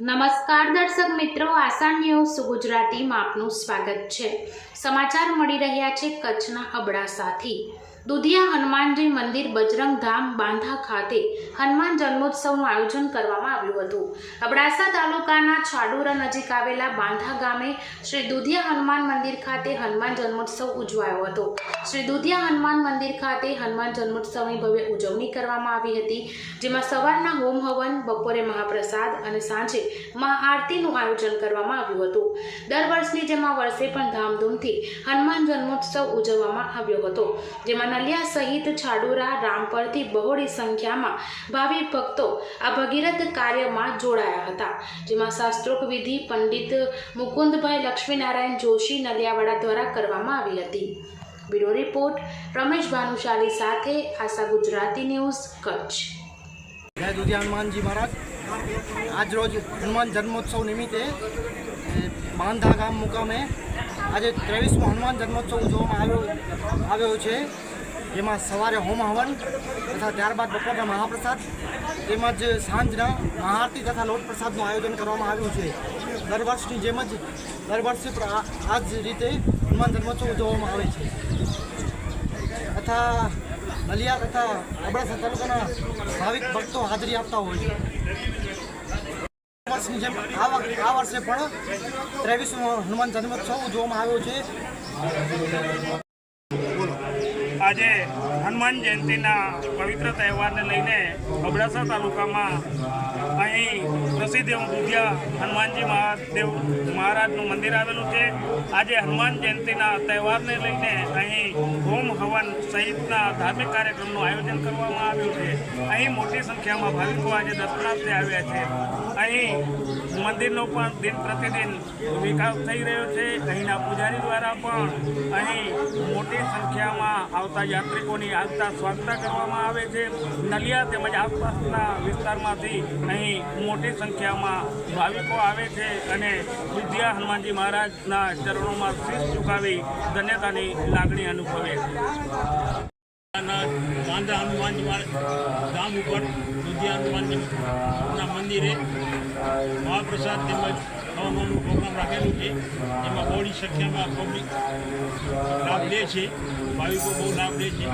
નમસ્કાર દર્શક મિત્રો, આસાન ન્યૂઝ ગુજરાતીમાં આપનું સ્વાગત છે. સમાચાર મળી રહ્યા છે કચ્છના અબડાસાથી. દુધિયા હનુમાનજી મંદિર બજરંગ ધામ બાંધા ખાતે હનુમાન જન્મોત્સવનું આયોજન કરવામાં આવ્યું હતું. અબડાસા તાલુકાના છાડુરા નજીક આવેલા બાંધા ગામે શ્રી દુધિયા હનુમાન મંદિર ખાતે હનુમાન જન્મોત્સવ ઉજવાયો હતો. શ્રી દુધિયા હનુમાન મંદિર ખાતે હનુમાન જન્મોત્સવની ભવ્ય ઉજવણી કરવામાં આવી હતી, જેમાં સવારના હોમ હવન, બપોરે મહાપ્રસાદ અને સાંજે મહાઆરતીનું આયોજન કરવામાં આવ્યું હતું. દર વર્ષની જેમાં વર્ષે પણ ધામધૂમથી હનુમાન જન્મોત્સવ ઉજવવામાં આવ્યો હતો, જેમાં નલિયા સહિત છાડુરા, રામપરથી બહોળી સંખ્યામાં ભાવિ ભક્તો આ ભગીરથ કાર્યમાં જોડાયા હતા, જેમાં શાસ્ત્રોક્ત વિધિ પંડિત મુકુંદભાઈ લક્ષ્મીનારાયણ જોશી નલિયાવાડા દ્વારા કરવામાં આવી હતી. બ્યુરો રિપોર્ટ, રમેશ ભાનુશાલી સાથે આશા ગુજરાતી ન્યૂઝ, કચ્છ. જય દુધિયા હનુમાનજી મહારાજ. આજ રોજ હનુમાન જન્મોત્સવ નિમિત્તે બાંધા ગામ મુકામે આજે ત્રેવીસમો હનુમાન જન્મોત્સવ ઉજવવામાં આવ્યો આવ્યો છે. જેમાં સવારે હોમ હવન તથા ત્યારબાદ બપોરના મહાપ્રસાદ, તેમજ સાંજના મહાઆરતી તથા લોટ પ્રસાદનું આયોજન કરવામાં આવ્યું છે. દર વર્ષની જેમ જ દર વર્ષે આ જ રીતે હનુમાન જન્મોત્સવ ઉજવવામાં આવે છે. તથા નલિયા તથા અબડાસા તાલુકાના ભાવિક ભક્તો હાજરી આપતા હોય છે. વર્ષની જેમ આ આ વર્ષે પણ ત્રેવીસમો હનુમાન જન્મોત્સવ ઉજવવામાં આવ્યો છે. આજે હનુમાન જયંતિના પવિત્ર તહેવારને લઈને અબડાસા તાલુકામાં અહીં પ્રસિદ્ધ એવું દુધિયા હનુમાનજી મહાદેવ મહારાજનું મંદિર આવેલું છે. આજે હનુમાન જયંતિના તહેવારને લઈને અહીં હોમ હવન સહિતના ધાર્મિક કાર્યક્રમનું આયોજન કરવામાં આવ્યું છે. અહીં મોટી સંખ્યામાં ભાવિકો આજે દર્શનાર્થે આવ્યા છે. અહીં મંદિરનો પણ દિન પ્રતિદિન વિકાસ થઈ રહ્યો છે. અહીંના પૂજારી દ્વારા પણ અહીં મોટી સંખ્યામાં આવતા યાત્રિકોની આવતા સ્વાગતા કરવામાં આવે છે. નલિયા તેમજ આસપાસના વિસ્તારમાંથી અહીં મોટી સંખ્યામાં ભાવિકો આવે છે અને વિદ્યા હનુમાનજી મહારાજના ચરણોમાં શીશ ચુકાવી ધન્યતાની લાગણી અનુભવે છે. ગાંધા હનુમાનજી ગામ ઉપર દુધિયા હનુમાનજીના મંદિરે મહાપ્રસાદ તેમજ હવામાનનું પ્રોગ્રામ રાખેલું છે. એમાં બહોળી સંખ્યામાં પબ્લિક લાભ લે છે. ભાવિકો બહુ લાભ લે છે.